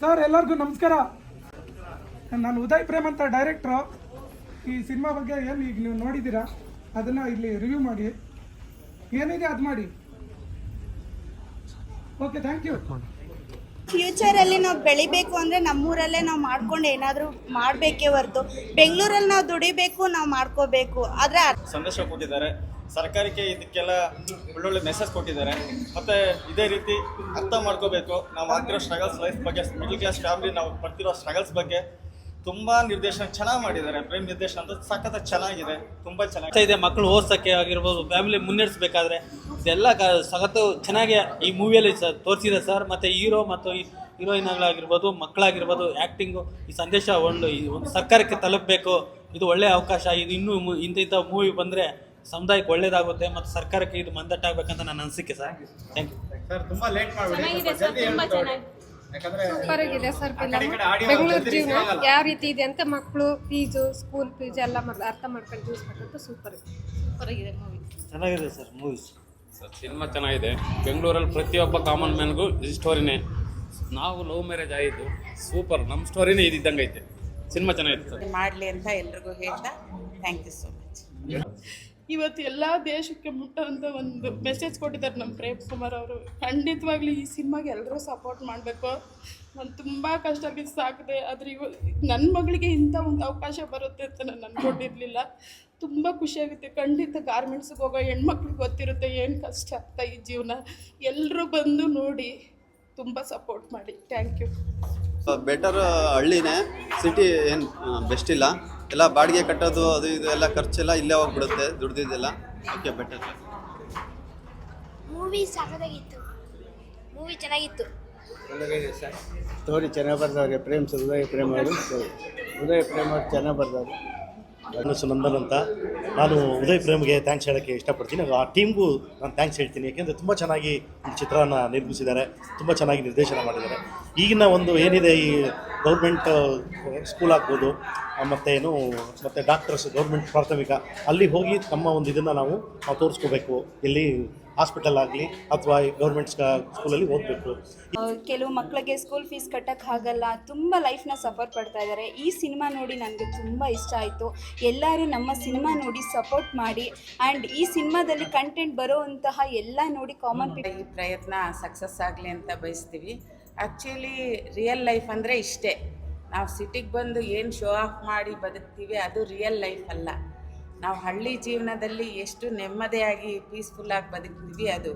Sir ಎಲ್ಲರಿಗೂ ನಮಸ್ಕಾರ. ನಾನು ಉದಯ್ ಪ್ರೇಮ್ ಅಂತ ಡೈರೆಕ್ಟ್ರು ಈ ಸಿನಿಮಾ ಬಗ್ಗೆ ಏನು ಈಗ ನೀವು ನೋಡಿದ್ದೀರಾ? ಅದನ್ನು ಇಲ್ಲಿ ರಿವ್ಯೂ ಮಾಡಿ. ಏನಿದೆ ಅದು ಮಾಡಿ. ಓಕೆ ಥ್ಯಾಂಕ್ ಯು ಫ್ಯೂಚರಲ್ಲಿ ನಾವು ಬೆಳಿಬೇಕು ಅಂದರೆ ನಮ್ಮೂರಲ್ಲೇ ನಾವು ಮಾಡ್ಕೊಂಡು ಏನಾದರೂ ಮಾಡಬೇಕೇ ಹೊರತು. ಬೆಂಗಳೂರಲ್ಲಿ ನಾವು ದುಡಿಬೇಕು ನಾವು ಮಾಡ್ಕೋಬೇಕು. ಆದರೆ ಸಂದೇಶ ಕೊಟ್ಟಿದ್ದಾರೆ ಸರ್ಕಾರಕ್ಕೆ ಇದಕ್ಕೆಲ್ಲ ಒಳ್ಳೊಳ್ಳೆ ಮೆಸೇಜ್ ಕೊಟ್ಟಿದ್ದಾರೆ. ಮತ್ತೆ ಇದೇ ರೀತಿ ಅರ್ಥ ಮಾಡ್ಕೋಬೇಕು. ನಾವು ಆಗ್ತಿರೋ ಸ್ಟ್ರಗಲ್ಸ್ ಲೈಫ್ ಬಗ್ಗೆ ಮಿಡ್ಲ್ ಕ್ಲಾಸ್ ಫ್ಯಾಮಿಲಿ ನಾವು ಪಡ್ತಿರೋ ಸ್ಟ್ರಗಲ್ಸ್ ಬಗ್ಗೆ ತುಂಬಾ ನಿರ್ದೇಶನ ಚೆನ್ನಾಗಿ ಮಾಡಿದ್ದಾರೆ. ಪ್ರೇಮ್ ನಿರ್ದೇಶನ ಅಂತ ಸಖತ್ ಚೆನ್ನಾಗಿದೆ. ತುಂಬಾ ಚೆನ್ನಾಗಿ ಇದೆ. ಮಕ್ಕಳು ಓದ್ಸೋಕ್ಕೆ ಆಗಿರ್ಬೋದು ಫ್ಯಾಮಿಲಿ ಮುನ್ನಡೆಸಬೇಕಾದ್ರೆ ಇದೆಲ್ಲ ಕ, ಸಖತ್ತು ಚೆನ್ನಾಗಿ ಈ ಮೂವಿಯಲ್ಲಿ ಸರ್ ತೋರಿಸಿದೆ ಸರ್ ಮತ್ತು ಹೀರೋ ಮತ್ತು ಹೀರೋಯಿನ್ಗಳಾಗಿರ್ಬೋದು ಮಕ್ಕಳಾಗಿರ್ಬೋದು ಆ್ಯಕ್ಟಿಂಗು ಈ ಸಂದೇಶ ಈ ಒಂದು ಸರ್ಕಾರಕ್ಕೆ ತಲುಪಬೇಕು. ಇದು ಒಳ್ಳೆಯ ಅವಕಾಶ. ಇದು ಇನ್ನೂ ಇಂಥ ಇಂಥ ಮೂವಿ ಬಂದರೆ ಸಮುದಾಯಕ್ಕೆ ಒಳ್ಳೇದಾಗುತ್ತೆ ಮತ್ತು ಸರ್ಕಾರಕ್ಕೆ ಇದು ಮಂದಟ್ಟಾಗಬೇಕಂತ ನನ್ನ ಅನಿಸಿಕೆ ಸರ್. ಥ್ಯಾಂಕ್ ಯು ಸರ್ ತುಂಬಾ ಲೇಟ್ ಚೆನ್ನಾಗಿದೆ ಸರ್ ತುಂಬಾ ಚೆನ್ನಾಗಿ. ಸೂಪರ್ ಆಗಿದೆ ಸರ್ ಬೆಂಗಳೂರು ಜೀವನ ಯಾವ ರೀತಿ ಇದೆ ಅಂತ ಮಕ್ಕಳು ಫೀಸು ಸ್ಕೂಲ್ ಫೀಸ್ ಎಲ್ಲ ಮೊದ್ಲು ಅರ್ಥ ಮಾಡ್ಕೊಂಡು ತಿಳಿಸ್ಬೇಕಂತ ಸೂಪರ್ ಇದೆ ಸೂಪರ್ ಆಗಿದೆ ಮೂವಿ ಚೆನ್ನಾಗಿದೆ ಸರ್ ಮೂವೀಸ್ ಸರ್ ಸಿನಿಮಾ ಚೆನ್ನಾಗಿದೆ. ಬೆಂಗಳೂರಲ್ಲಿ ಪ್ರತಿಯೊಬ್ಬ ಕಾಮನ್ ಮ್ಯಾನ್ಗೂ ಈ ಸ್ಟೋರಿನೇ ನಾವು ಲವ್ ಮ್ಯಾರೇಜ್ ಆಯಿತು ಸೂಪರ್ ನಮ್ಮ ಸ್ಟೋರಿನೇ ಇದ್ದಂಗೆ ಐತೆ ಸಿನಿಮಾ ಚೆನ್ನಾಗಿದೆ ಸರ್ ಮಾಡಲಿ ಅಂತ ಎಲ್ರಿಗೂ ಹೇಳ್ತಾ ಥ್ಯಾಂಕ್ ಯು ಸೋ ಮಚ್ ಇವತ್ತು ಎಲ್ಲ ದೇಶಕ್ಕೆ ಮುಟ್ಟೋಂಥ ಒಂದು ಮೆಸೇಜ್ ಕೊಟ್ಟಿದ್ದಾರೆ ನಮ್ಮ ಪ್ರೇಮ್ ಕುಮಾರ್ ಅವರು. ಖಂಡಿತವಾಗ್ಲೂ ಈ ಸಿನಿಮಾಗೆ ಎಲ್ಲರೂ ಸಪೋರ್ಟ್ ಮಾಡಬೇಕು. ನಾನು ತುಂಬ ಕಷ್ಟ ಆಗಿದ್ದು ಸಾಕಿದೆ. ಆದರೆ ಇವ ನನ್ನ ಮಗಳಿಗೆ ಇಂಥ ಒಂದು ಅವಕಾಶ ಬರುತ್ತೆ ಅಂತ ನಾನು ಅಂದ್ಕೊಂಡಿರಲಿಲ್ಲ ತುಂಬ ಖುಷಿಯಾಗುತ್ತೆ ಖಂಡಿತ ಗಾರ್ಮೆಂಟ್ಸ್ಗೆ ಹೋಗೋ ಹೆಣ್ಮಕ್ಳಿಗೆ ಗೊತ್ತಿರುತ್ತೆ ಏನು ಕಷ್ಟ ಆಗ್ತಾ ಈ ಜೀವನ. ಎಲ್ಲರೂ ಬಂದು ನೋಡಿ ತುಂಬ ಸಪೋರ್ಟ್ ಮಾಡಿ. ಥ್ಯಾಂಕ್ ಯು ಬೆಟರ್ ಹಳ್ಳಿನೇ ಸಿಟಿ ಏನು ಬೆಸ್ಟ್ ಇಲ್ಲ. ಎಲ್ಲ ಬಾಡಿಗೆ ಕಟ್ಟೋದು ಅದು ಇದು ಎಲ್ಲ ಖರ್ಚೆಲ್ಲ ಇಲ್ಲೇ ಹೋಗ್ಬಿಡುತ್ತೆ ದುಡ್ದಿದ್ದೆಲ್ಲ. ಓಕೆ ಬೆಟರ್ ಮೂವಿ ಸಾಕಾಗಿತ್ತು. ಮೂವಿ ಚೆನ್ನಾಗಿತ್ತು. ಸ್ಟೋರಿ ಚೆನ್ನಾಗಿ ಬರ್ದವ್ರೆ ಪ್ರೇಮ್ ಸರ್ ಉದಯ ಪ್ರೇಮ್ ಅವರು. ಹೃದಯ ಪ್ರೇಮ್ ಅವ್ರು ಚೆನ್ನಾಗಿ ಬರ್ದವ್ರೆ. ಧನುಷ್ ನಂದನ್ ಅಂತ. ನಾನು ಉದಯ್ ಪ್ರೇಮ್ಗೆ ಥ್ಯಾಂಕ್ಸ್ ಹೇಳೋಕ್ಕೆ ಇಷ್ಟಪಡ್ತೀನಿ. ಆ ಟೀಮ್ಗೂ ನಾನು ಥ್ಯಾಂಕ್ಸ್ ಹೇಳ್ತೀನಿ. ಯಾಕೆಂದರೆ ತುಂಬ ಚೆನ್ನಾಗಿ ಈ ಚಿತ್ರನ ನಿರ್ಮಿಸಿದ್ದಾರೆ. ತುಂಬ ಚೆನ್ನಾಗಿ ನಿರ್ದೇಶನ ಮಾಡಿದ್ದಾರೆ. ಈಗಿನ ಒಂದು ಏನಿದೆ ಈ ಗೌರ್ಮೆಂಟ್ ಸ್ಕೂಲ್ ಆಗ್ಬೋದು ಮತ್ತು ಏನು, ಮತ್ತು ಡಾಕ್ಟರ್ಸ್ ಗೌರ್ಮೆಂಟ್ ಪ್ರಾಥಮಿಕ, ಅಲ್ಲಿ ಹೋಗಿ ತಮ್ಮ ಒಂದು ಇದನ್ನು ನಾವು ನಾವು ತೋರಿಸ್ಕೋಬೇಕು. ಇಲ್ಲಿ ಹಾಸ್ಪಿಟಲ್ ಆಗಲಿ ಅಥವಾ ಗೌರ್ಮೆಂಟ್ ಸ್ಕೂಲಲ್ಲಿ ಓದಬೇಕು. ಕೆಲವು ಮಕ್ಕಳಿಗೆ ಸ್ಕೂಲ್ ಫೀಸ್ ಕಟ್ಟೋಕ್ಕಾಗಲ್ಲ ತುಂಬ ಲೈಫ್ನ ಸಫರ್ ಪಡ್ತಾ ಇದ್ದಾರೆ ಈ ಸಿನಿಮಾ ನೋಡಿ ನನಗೆ ತುಂಬ ಇಷ್ಟ ಆಯಿತು. ಎಲ್ಲರೂ ನಮ್ಮ ಸಿನಿಮಾ ನೋಡಿ ಸಪೋರ್ಟ್ ಮಾಡಿ. ಆ್ಯಂಡ್ ಈ ಸಿನಿಮಾದಲ್ಲಿ ಕಂಟೆಂಟ್ ಬರೋವಂತಹ ಎಲ್ಲ ನೋಡಿ ಕಾಮನ್ ಈ ಪ್ರಯತ್ನ ಸಕ್ಸಸ್ ಆಗಲಿ ಅಂತ ಬಯಸ್ತೀವಿ. ಆ್ಯಕ್ಚುಲಿ ರಿಯಲ್ ಲೈಫ್ ಅಂದರೆ ಇಷ್ಟೇ. ನಾವು ಸಿಟಿಗೆ ಬಂದು ಏನು ಶೋ ಆಫ್ ಮಾಡಿ ಬದುಕ್ತೀವಿ ಅದು ರಿಯಲ್ ಲೈಫ್ ಅಲ್ಲ. ನಾವು ಹಳ್ಳಿ ಜೀವನದಲ್ಲಿ ಎಷ್ಟು ನೆಮ್ಮದಿಯಾಗಿ ಪೀಸ್ಫುಲ್ಲಾಗಿ ಬದುಕ್ತೀವಿ ಅದು.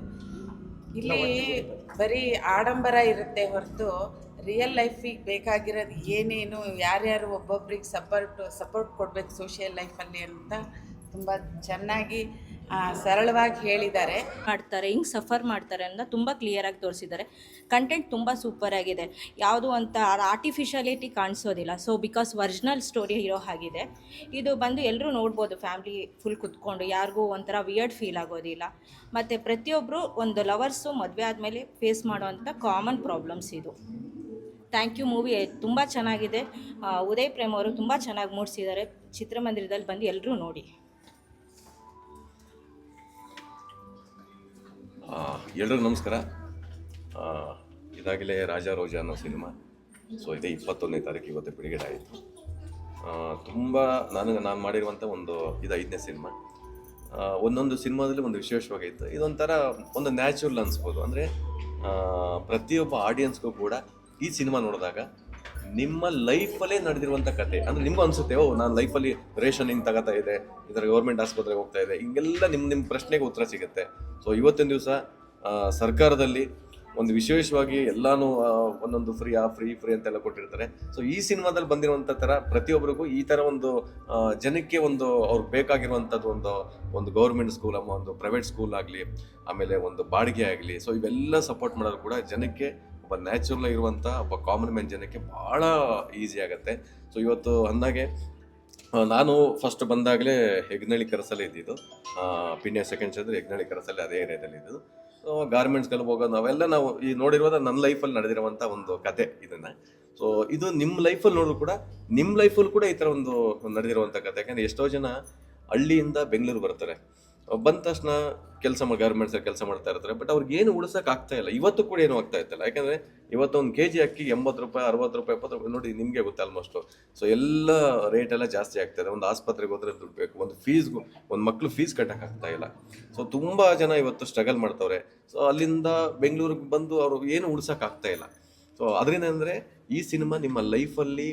ಇಲ್ಲಿ ಬರೀ ಆಡಂಬರ ಇರುತ್ತೆ ಹೊರತು ರಿಯಲ್ ಲೈಫಿಗೆ ಬೇಕಾಗಿರೋದು ಏನೇನು, ಯಾರ್ಯಾರು ಒಬ್ಬೊಬ್ರಿಗೆ ಸಪೋರ್ಟ್ ಸಪೋರ್ಟ್ ಕೊಡಬೇಕು ಸೋಷಿಯಲ್ ಲೈಫಲ್ಲಿ ಅಂತ ತುಂಬ ಚೆನ್ನಾಗಿ ಸರಳವಾಗಿ ಹೇಳಿದ್ದಾರೆ. ಮಾಡ್ತಾರೆ, ಹಿಂಗೆ ಸಫರ್ ಮಾಡ್ತಾರೆ ಅಂತ ತುಂಬ ಕ್ಲಿಯರಾಗಿ ತೋರಿಸಿದ್ದಾರೆ. ಕಂಟೆಂಟ್ ತುಂಬ ಸೂಪರ್ ಆಗಿದೆ. ಯಾವುದು ಅಂತ ಆರ್ಟಿಫಿಷಿಯಾಲಿಟಿ ಕಾಣಿಸೋದಿಲ್ಲ. ಸೊ ಬಿಕಾಸ್ ಒರಿಜಿನಲ್ ಸ್ಟೋರಿ ಇರೋ ಹಾಗಿದೆ. ಇದು ಬಂದು ಎಲ್ಲರೂ ನೋಡ್ಬೋದು ಫ್ಯಾಮ್ಲಿ ಫುಲ್ ಕುತ್ಕೊಂಡು. ಯಾರಿಗೂ ಒಂಥರ ವಿಯರ್ಡ್ ಫೀಲ್ ಆಗೋದಿಲ್ಲ. ಮತ್ತು ಪ್ರತಿಯೊಬ್ಬರು ಒಂದು ಲವರ್ಸು ಮದುವೆ ಆದಮೇಲೆ ಫೇಸ್ ಮಾಡೋವಂಥ ಕಾಮನ್ ಪ್ರಾಬ್ಲಮ್ಸ್ ಇದು. ಥ್ಯಾಂಕ್ ಯು ಮೂವಿ ತುಂಬ ಚೆನ್ನಾಗಿದೆ. ಉದಯ್ ಪ್ರೇಮ್ ಅವರು ತುಂಬ ಚೆನ್ನಾಗಿ ಮೂಡಿಸಿದ್ದಾರೆ. ಚಿತ್ರಮಂದಿರದಲ್ಲಿ ಬಂದು ಎಲ್ಲರೂ ನೋಡಿ. ಎಲ್ರಿಗೂ ನಮಸ್ಕಾರ. ಇದಾಗಲೇ ರಾಜ ರೋಜಾ ಅನ್ನೋ ಸಿನಿಮಾ. ಸೊ ಇದೇ ಇಪ್ಪತ್ತೊಂದನೇ ತಾರೀಕು ಇವತ್ತು ಬಿಡುಗಡೆ ಆಯಿತು ತುಂಬ ನಾನು ನಾನು ಮಾಡಿರುವಂಥ ಒಂದು ಇದು ಐದನೇ ಸಿನಿಮಾ. ಒಂದೊಂದು ಸಿನಿಮಾದಲ್ಲಿ ಒಂದು ವಿಶೇಷವಾಗಿತ್ತು ಇದೊಂಥರ ಒಂದು ನ್ಯಾಚುರಲ್ ಅನಿಸ್ಬೋದು. ಅಂದರೆ ಪ್ರತಿಯೊಬ್ಬ ಆಡಿಯನ್ಸ್ಗೂ ಕೂಡ ಈ ಸಿನಿಮಾ ನೋಡಿದಾಗ ನಿಮ್ಮ ಲೈಫಲ್ಲೇ ನಡೆದಿರುವಂಥ ಕತೆ. ಅಂದರೆ ನಿಮ್ಗೆ ಅನಿಸುತ್ತೆ, ಓ, ನಾನು ಲೈಫಲ್ಲಿ ರೇಷನ್ ಹಿಂಗೆ ತಗೋತಾ ಇದೆ ಇದರ ಗೌರ್ಮೆಂಟ್ ಆಸ್ಪತ್ರೆಗೆ ಹೋಗ್ತಾ ಇದೆ ಹಿಂಗೆಲ್ಲ ನಿಮ್ಮ ನಿಮ್ಮ ಪ್ರಶ್ನೆಗೆ ಉತ್ತರ ಸಿಗುತ್ತೆ. ಸೊ ಇವತ್ತಿನ ದಿವಸ ಸರ್ಕಾರದಲ್ಲಿ ಒಂದು ವಿಶೇಷವಾಗಿ ಎಲ್ಲಾನು ಒಂದೊಂದು ಫ್ರೀ ಆ ಫ್ರೀ ಫ್ರೀ ಅಂತೆಲ್ಲ ಕೊಟ್ಟಿರ್ತಾರೆ. ಸೊ ಈ ಸಿನಿಮಾದಲ್ಲಿ ಬಂದಿರುವಂಥ ಥರ ಪ್ರತಿಯೊಬ್ಬರಿಗೂ ಈ ಥರ ಒಂದು ಜನಕ್ಕೆ ಒಂದು ಅವ್ರಿಗೆ ಬೇಕಾಗಿರುವಂಥದ್ದು ಒಂದು ಒಂದು ಗೌರ್ಮೆಂಟ್ ಸ್ಕೂಲ್ ಅಮ್ಮ, ಒಂದು ಪ್ರೈವೇಟ್ ಸ್ಕೂಲ್ ಆಗಲಿ, ಆಮೇಲೆ ಒಂದು ಬಾಡಿಗೆ ಆಗಲಿ ಸೊ ಇವೆಲ್ಲ ಸಪೋರ್ಟ್ ಮಾಡೋದು ಕೂಡ ಜನಕ್ಕೆ ಒಬ್ಬ ನ್ಯಾಚುರಲ್ ಇರುವಂಥ ಒಬ್ಬ ಕಾಮನ್ ಮ್ಯಾನ್ ಜನಕ್ಕೆ ಭಾಳ ಈಸಿ ಆಗುತ್ತೆ. ಸೊ ಇವತ್ತು ಅಂದಾಗೆ ನಾನು ಫಸ್ಟ್ ಬಂದಾಗಲೇ ಹೆಗ್ನಳ್ಳಿ ಕರಸಲ್ಲೇ ಇದ್ದಿದ್ದು. ಪಿನ್ಯ ಸೆಕೆಂಡ್ಸ್ ಅಂದರೆ ಹೆಗ್ನಳ್ಳಿ ಕರಸಲ್ಲೇ ಅದೇ ಏರಿಯಾದಲ್ಲಿ ಇದ್ದು ಗಾರ್ಮೆಂಟ್ಸ್ಗೆಲ್ಲ ಹೋಗೋದು ನಾವೆಲ್ಲ ನಾವು ಈ ನೋಡಿರುವಾಗ ನನ್ನ ಲೈಫಲ್ಲಿ ನಡೆದಿರುವಂಥ ಒಂದು ಕತೆ ಇದನ್ನು. ಸೊ ಇದು ನಿಮ್ಮ ಲೈಫಲ್ಲಿ ನೋಡಿದ್ರು ಕೂಡ ನಿಮ್ಮ ಲೈಫಲ್ಲಿ ಕೂಡ ಈ ಥರ ಒಂದು ನಡೆದಿರುವಂಥ ಕತೆ. ಯಾಕಂದರೆ ಎಷ್ಟೋ ಜನ ಹಳ್ಳಿಯಿಂದ ಬೆಂಗಳೂರು ಬರ್ತಾರೆ. ಬಂದ ತಕ್ಷಣ ಕೆಲಸ ಮಾಡಿ ಗಾರ್ಮೆಂಟ್ಸಲ್ಲಿ ಕೆಲಸ ಮಾಡ್ತಾ ಇರ್ತಾರೆ ಬಟ್ ಅವ್ರಿಗೆ ಏನು ಉಳಿಸೋಕೆ ಆಗ್ತಾ ಇಲ್ಲ. ಇವತ್ತು ಕೂಡ ಏನು ಆಗ್ತಾ ಇತ್ತಲ್ಲ ಯಾಕಂದ್ರೆ ಇವತ್ತು ಒಂದು ಕೆ ಜಿ ಅಕ್ಕಿ ಎಂಬತ್ತು ರೂಪಾಯಿ, ಅರವತ್ತು ರೂಪಾಯಿ, ಎಪ್ಪತ್ತು ರೂಪಾಯಿ ನೋಡಿ ನಿಮಗೆ ಗೊತ್ತೆ ಆಲ್ಮೋಸ್ಟು ಸೊ ಎಲ್ಲ ರೇಟ್ ಎಲ್ಲ ಜಾಸ್ತಿ ಆಗ್ತಾಯಿದೆ ಒಂದು ಆಸ್ಪತ್ರೆಗೆ ಹೋದ್ರೆ ದುಡ್ಡು ಬೇಕು. ಒಂದು ಫೀಸ್ಗೂ ಒಂದು ಮಕ್ಳು ಫೀಸ್ ಕಟ್ಟೋಕ್ಕಾಗ್ತಾ ಇಲ್ಲ. ಸೊ ತುಂಬ ಜನ ಇವತ್ತು ಸ್ಟ್ರಗಲ್ ಮಾಡ್ತವ್ರೆ. ಸೊ ಅಲ್ಲಿಂದ ಬೆಂಗಳೂರಿಗೆ ಬಂದು ಅವರು ಏನು ಉಳ್ಸೋಕೆ ಆಗ್ತಾ ಇಲ್ಲ. ಸೊ ಅದರಿಂದ ಅಂದರೆ ಈ ಸಿನಿಮಾ ನಿಮ್ಮ ಲೈಫಲ್ಲಿ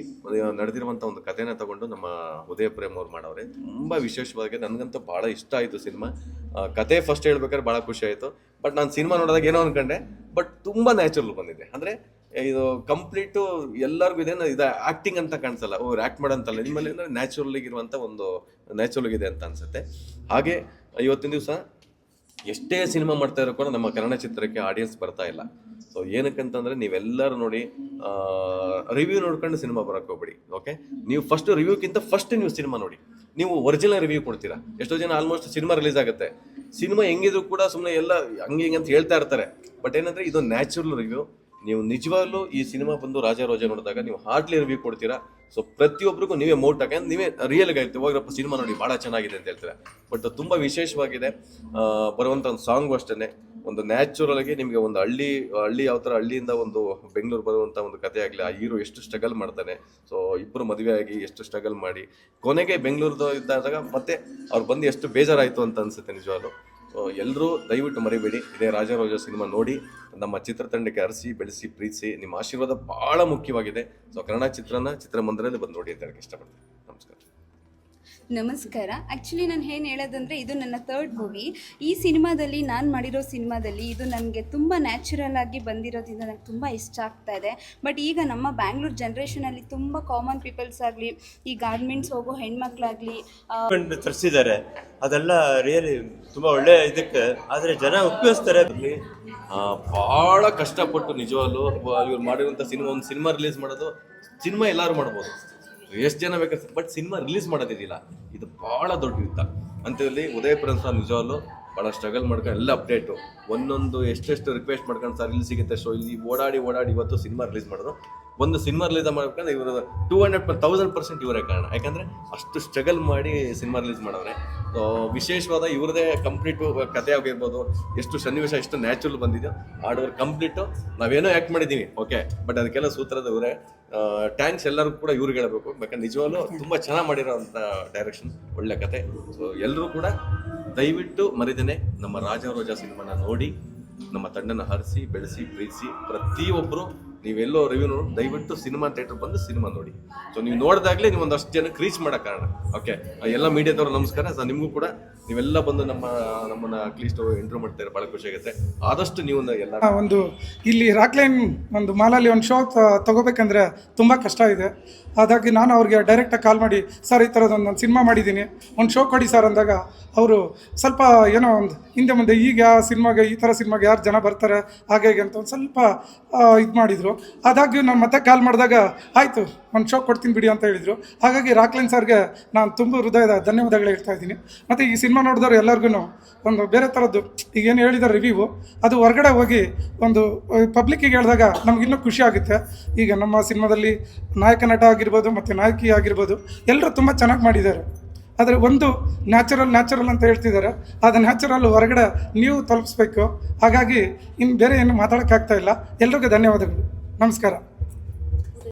ನಡೆದಿರುವಂಥ ಒಂದು ಕಥೆನ ತಗೊಂಡು ನಮ್ಮ ಉದಯ ಪ್ರೇಮ್ ಅವ್ರು ಮಾಡವ್ರೆ. ತುಂಬ ವಿಶೇಷವಾಗಿ ನನಗಂತೂ ಭಾಳ ಇಷ್ಟ ಆಯಿತು ಸಿನಿಮಾ. ಕತೆ ಫಸ್ಟ್ ಹೇಳ್ಬೇಕಾದ್ರೆ ಭಾಳ ಖುಷಿ ಆಯಿತು. ಬಟ್ ನಾನು ಸಿನಿಮಾ ನೋಡಿದಾಗ ಏನೋ ಅನ್ಕೊಂಡೆ. ಬಟ್ ತುಂಬ ನ್ಯಾಚುರಲ್ ಬಂದಿದೆ. ಅಂದರೆ, ಇದು ಕಂಪ್ಲೀಟು ಎಲ್ಲರಿಗೂ ಇದೇನು ಇದು ಆ್ಯಕ್ಟಿಂಗ್ ಅಂತ ಕಾಣಿಸಲ್ಲ. ಅವ್ರು ಆ್ಯಕ್ಟ್ ಮಾಡೋಂತಲ್ಲ. ನಿಮ್ಮಲ್ಲಿ ಅಂದರೆ ನ್ಯಾಚುರಲ್ ಇರುವಂಥ ಒಂದು ನ್ಯಾಚುರಲ್ ಇದೆ ಅಂತ ಅನ್ಸುತ್ತೆ. ಹಾಗೆ, ಇವತ್ತಿನ ದಿವಸ ಎಷ್ಟೇ ಸಿನಿಮಾ ಮಾಡ್ತಾ ಇರೋ ಕೂಡ ನಮ್ಮ ಕನ್ನಡ ಚಿತ್ರಕ್ಕೆ ಆಡಿಯನ್ಸ್ ಬರ್ತಾ ಇಲ್ಲ. ಸೊ ಏನಕ್ಕಂತಂದ್ರೆ ನೀವೆಲ್ಲರೂ ನೋಡಿ ರಿವ್ಯೂ ನೋಡ್ಕೊಂಡು ಸಿನಿಮಾ ಬರೋಕೆ ಹೋಗ್ಬೇಡಿ ಓಕೆ ನೀವು ಫಸ್ಟ್ ರಿವ್ಯೂಕ್ಕಿಂತ ಫಸ್ಟ್ ನೀವು ಸಿನಿಮಾ ನೋಡಿ. ನೀವು ಒರಿಜಿನಲ್ ರಿವ್ಯೂ ಕೊಡ್ತೀರಾ? ಎಷ್ಟೋ ಜನ ಆಲ್ಮೋಸ್ಟ್ ಸಿನಿಮಾ ರಿಲೀಸ್ ಆಗುತ್ತೆ. ಸಿನಿಮಾ ಹೆಂಗಿದ್ರು ಕೂಡ ಸುಮ್ಮನೆ ಎಲ್ಲ ಹಂಗೆ ಹಿಂಗೆ ಅಂತ ಹೇಳ್ತಾ ಇರ್ತಾರೆ. ಬಟ್ ಏನಂದ್ರೆ ಇದು ನ್ಯಾಚುರಲ್ ರಿವ್ಯೂ ನೀವು ನಿಜವಾಗ್ಲೂ ಈ ಸಿನಿಮಾ ಬಂದು ರಾಜ ರೋಜ ನೋಡಿದಾಗ ನೀವು ಹಾರ್ಡ್ಲಿ ರಿವ್ಯೂ ಕೊಡ್ತೀರಾ? ಸೊ ಪ್ರತಿಯೊಬ್ಬರಿಗೂ ನೀವೇ ಮೋಟ್ ಹಾಕಿ ನೀವೇ ರಿಯಲ್ ಆಗಿ ಹೋಗ್ರಪ್ಪ ಸಿನಿಮಾ ನೋಡಿ, ಭಾಳ ಚೆನ್ನಾಗಿದೆ ಅಂತ ಹೇಳ್ತೀರಾ? ಬಟ್ ತುಂಬ ವಿಶೇಷವಾಗಿದೆ ಬರುವಂಥ ಒಂದು ಸಾಂಗು ಅಷ್ಟೇ ಒಂದು ನ್ಯಾಚುರಲ್ ಆಗಿ ನಿಮಗೆ ಒಂದು ಹಳ್ಳಿ ಹಳ್ಳಿ ಯಾವ ಥರ ಹಳ್ಳಿಯಿಂದ ಒಂದು ಬೆಂಗಳೂರು ಬರುವಂಥ ಒಂದು ಕಥೆ ಆಗಲಿ, ಆ ಹೀರೋ ಎಷ್ಟು ಸ್ಟ್ರಗಲ್ ಮಾಡ್ತಾನೆ. ಸೊ ಇಬ್ಬರು ಮದುವೆ ಆಗಿ ಎಷ್ಟು ಸ್ಟ್ರಗಲ್ ಮಾಡಿ. ಕೊನೆಗೆ ಬೆಂಗಳೂರದ ಇದ್ದಾಗ ಮತ್ತೆ ಅವ್ರು ಬಂದು ಎಷ್ಟು ಬೇಜಾರಾಯಿತು ಅಂತ ಅನಿಸುತ್ತೆ ನಿಜವಾಗ್ಲು. ಸೊ ಎಲ್ಲರೂ ದಯವಿಟ್ಟು ಮರಿಬೇಡಿ. ಇದೇ ರಾಜಾರೋಜ ಸಿನಿಮಾ ನೋಡಿ, ನಮ್ಮ ಚಿತ್ರತಂಡಕ್ಕೆ ಅರಸಿ, ಬೆಳೆಸಿ, ಪ್ರೀತಿಸಿ, ನಿಮ್ಮ ಆಶೀರ್ವಾದ ಭಾಳ ಮುಖ್ಯವಾಗಿದೆ. ಸೊ ಕನ್ನಡ ಚಿತ್ರನ ಚಿತ್ರಮಂದಿರದಲ್ಲಿ ಬಂದು ನೋಡಿ ಅಂತ ಹೇಳಕ್ಕೆ ಇಷ್ಟಪಡ್ತೀನಿ. ನಮಸ್ಕಾರ. ನಮಸ್ಕಾರ. ಆ್ಯಕ್ಚುಲಿ ನಾನು ಏನು ಹೇಳೋದಂದರೆ ಇದು ನನ್ನ ಥರ್ಡ್ ಮೂವಿ ಈ ಸಿನಿಮಾದಲ್ಲಿ ನಾನು ಮಾಡಿರೋ ಸಿನಿಮಾದಲ್ಲಿ ಇದು ನನಗೆ ತುಂಬ ನ್ಯಾಚುರಲ್ ಆಗಿ ಬಂದಿರೋದ್ರಿಂದ ನನಗೆ ತುಂಬ ಇಷ್ಟ ಆಗ್ತಾ ಇದೆ. ಬಟ್ ಈಗ ನಮ್ಮ ಬ್ಯಾಂಗ್ಳೂರ್ ಜನ್ರೇಷನಲ್ಲಿ ತುಂಬ ಕಾಮನ್ ಪೀಪಲ್ಸ್ ಆಗಲಿ ಈ ಗಾರ್ಮೆಂಟ್ಸ್ ಹೋಗೋ ಹೆಣ್ಮಕ್ಳಾಗಲಿ ತರಿಸಿದ್ದಾರೆ. ಅದೆಲ್ಲ ರಿಯಲಿ ತುಂಬ ಒಳ್ಳೆ ಇದಕ್ಕೆ. ಆದರೆ ಜನ ಉಪಯೋಗಿಸ್ತಾರೆ ಅಲ್ಲಿ ಭಾಳ ಕಷ್ಟಪಟ್ಟು ನಿಜವಾಗ್ಲೂ ಇವ್ರು ಮಾಡಿರುವಂಥ ಸಿನಿಮಾ ಒಂದು ಸಿನಿಮಾ ರಿಲೀಸ್ ಮಾಡೋದು ಸಿನಿಮಾ ಎಲ್ಲರೂ ಮಾಡ್ಬೋದು. ಎಷ್ಟು ಜನ ಬೇಕಾದ್ರೆ ಬಟ್ ಸಿನಿಮಾ ರಿಲೀಸ್ ಮಾಡೋದಿದಿಲ್ಲ ಇದು ಭಾಳ ದೊಡ್ಡ ಯುದ್ಧ. ಅಂತೇಳಿ ಉದಯ ಪ್ರೇಮ್ ನಿಜವಾಗ್ಲು ಭಾಳ ಸ್ಟ್ರಗಲ್ ಮಾಡ್ಕೊಂಡು ಎಲ್ಲ ಅಪ್ಡೇಟು ಒಂದೊಂದು ಎಷ್ಟೆಷ್ಟು ರಿಕ್ವೆಸ್ಟ್ ಮಾಡ್ಕೊಂಡು ಸರ್ ಇಲ್ಲಿ ಸಿಗುತ್ತೆ ಸೊ ಇಲ್ಲಿ ಓಡಾಡಿ ಓಡಾಡಿ ಇವತ್ತು ಸಿನಿಮಾ ರಿಲೀಸ್ ಮಾಡಿದ್ರು. ಒಂದು ಸಿನಿಮಾ ರಿಲೀಸ್ ಮಾಡ್ಬೇಕಂದ್ರೆ ಇವರು ಟೂ ಹಂಡ್ರೆಡ್ ತೌಸಂಡ್ ಪರ್ಸೆಂಟ್ ಇವರೇ ಕಾರಣ. ಯಾಕಂದರೆ ಅಷ್ಟು ಸ್ಟ್ರಗಲ್ ಮಾಡಿ ಸಿನಿಮಾ ರಿಲೀಸ್ ಮಾಡಿದ್ರೆ. ವಿಶೇಷವಾದ ಇವ್ರದೇ ಕಂಪ್ಲೀಟು ಕಥೆ ಆಗಿರ್ಬೋದು, ಎಷ್ಟು ಸನ್ನಿವೇಶ ಎಷ್ಟು ನ್ಯಾಚುರಲ್ ಬಂದಿದೆಯೋ ಆಡೋರು ಕಂಪ್ಲೀಟು ನಾವೇನೋ ಆ್ಯಕ್ಟ್ ಮಾಡಿದ್ದೀವಿ ಓಕೆ ಬಟ್ ಅದಕ್ಕೆಲ್ಲ ಸೂತ್ರದ ಇವರೇ ಟ್ಯಾಂಕ್ಸ್ ಎಲ್ಲರೂ ಕೂಡ ಇವ್ರಿಗೆ ಹೇಳಬೇಕು. ಯಾಕಂದ್ರೆ ನಿಜವಾಗ್ಲೂ ತುಂಬ ಚೆನ್ನಾಗಿ ಮಾಡಿರೋಂಥ ಡೈರೆಕ್ಷನ್ ಒಳ್ಳೆ ಕತೆ. ಸೊ ಎಲ್ಲರೂ ಕೂಡ ದಯವಿಟ್ಟು ಮರಿದೇನೆ ನಮ್ಮ ರಾಜ ರೋಜಾ ಸಿನಿಮಾನ ನೋಡಿ ನಮ್ಮ ತಂಡನ ಹರಿಸಿ ಬೆಳೆಸಿ ಪ್ರೀತಿಸಿ ಪ್ರತಿಯೊಬ್ಬರು ನೀವೆಲ್ಲೋ ರಿವ್ಯೂ ನೋಡಿ ದಯವಿಟ್ಟು ಸಿನಿಮಾ ಥಿಯೇಟರ್ ಬಂದು ಸಿನಿಮಾ ನೋಡಿ. ಸೊ ನೀವು ನೋಡಿದಾಗಲೇ ನೀವು ಒಂದಷ್ಟು ಜನಕ್ಕೆ ರೀಚ್ ಮಾಡೋ ಕಾರಣ ಓಕೆ ಎಲ್ಲ ಮೀಡಿಯಾದವರು ನಮಸ್ಕಾರ. ಸೊ ನಿಮಗೂ ಕೂಡ ನೀವೆಲ್ಲ ಬಂದು ನಮ್ಮ, ನಮ್ಮನ್ನ ಅಟ್ಲೀಸ್ಟ್ ಇಂಟ್ರೂ ಮಾಡ್ತಾರೆ ಭಾಳ ಖುಷಿ ಆಗುತ್ತೆ. ಆದಷ್ಟು ನೀವು ಎಲ್ಲ ಒಂದು ಇಲ್ಲಿ ರಾಕ್ಲೈನ್ ಒಂದು ಮಾಲಲ್ಲಿ ಒಂದು ಶೋ ತಗೋಬೇಕಂದ್ರೆ ತುಂಬ ಕಷ್ಟ ಇದೆ. ಹಾಗಾಗಿ ನಾನು ಅವ್ರಿಗೆ ಡೈರೆಕ್ಟಾಗಿ ಕಾಲ್ ಮಾಡಿ, ಸರ್, ಈ ಥರದೊಂದು ನಾನು ಸಿನಿಮಾ ಮಾಡಿದ್ದೀನಿ ಒಂದು ಶೋ ಕೊಡಿ ಸರ್, ಅಂದಾಗ ಅವರು ಸ್ವಲ್ಪ ಏನೋ ಒಂದು ಹಿಂದೆ ಮುಂದೆ ಈಗ ಸಿನಿಮಾಗೆ ಈ ಥರ ಸಿನಿಮಾಗೆ ಯಾರು ಜನ ಬರ್ತಾರೆ, ಹಾಗೆ ಅಂತ ಒಂದು ಸ್ವಲ್ಪ ಇದು ಮಾಡಿದರು. ಆದಾಗ್ಯೂ ನಾನು ಮತ್ತೆ ಕಾಲ್ ಮಾಡಿದಾಗ, ಆಯಿತು, ಒಂದು ಶೋ ಕೊಡ್ತೀನಿ ಬಿಡಿ ಅಂತ ಹೇಳಿದರು. ಹಾಗಾಗಿ ರಾಕ್ಲೈನ್ ಸರ್ಗೆ ನಾನು ತುಂಬ ಹೃದಯದ ಧನ್ಯವಾದಗಳು ಹೇಳ್ತಾ ಇದ್ದೀನಿ. ಮತ್ತು ಈ ಸಿನಿಮಾ ನೋಡಿದವರು ಎಲ್ಲರಿಗೂ ಒಂದು ಬೇರೆ ಥರದ್ದು ಈಗ ಏನು ಹೇಳಿದ್ದಾರೆ ರಿವ್ಯೂ ಅದು ಹೊರಗಡೆ ಹೋಗಿ ಒಂದು ಪಬ್ಲಿಕ್ಕಿಗೆ ಹೇಳಿದಾಗ ನಮಗಿನ್ನೂ ಖುಷಿ ಆಗುತ್ತೆ. ಈಗ ನಮ್ಮ ಸಿನಿಮಾದಲ್ಲಿ ನಾಯಕ ನಟ ಆಗಿರ್ಬೋದು ಮತ್ತು ನಾಯಕಿ ಆಗಿರ್ಬೋದು ಎಲ್ಲರೂ ತುಂಬ ಚೆನ್ನಾಗಿ ಮಾಡಿದ್ದಾರೆ. ಆದರೆ ಒಂದು ನ್ಯಾಚುರಲ್ ನ್ಯಾಚುರಲ್ ಅಂತ ಹೇಳ್ತಿದ್ದಾರೆ. ಅದು ನ್ಯಾಚುರಲ್ ಹೊರಗಡೆ ನೀವು ತಲುಪಿಸ್ಬೇಕು. ಹಾಗಾಗಿ ಇನ್ನು ಬೇರೆ ಏನು ಮಾತಾಡೋಕ್ಕಾಗ್ತಾ ಇಲ್ಲ. ಎಲ್ರಿಗೂ ಧನ್ಯವಾದಗಳು. ನಮಸ್ಕಾರ.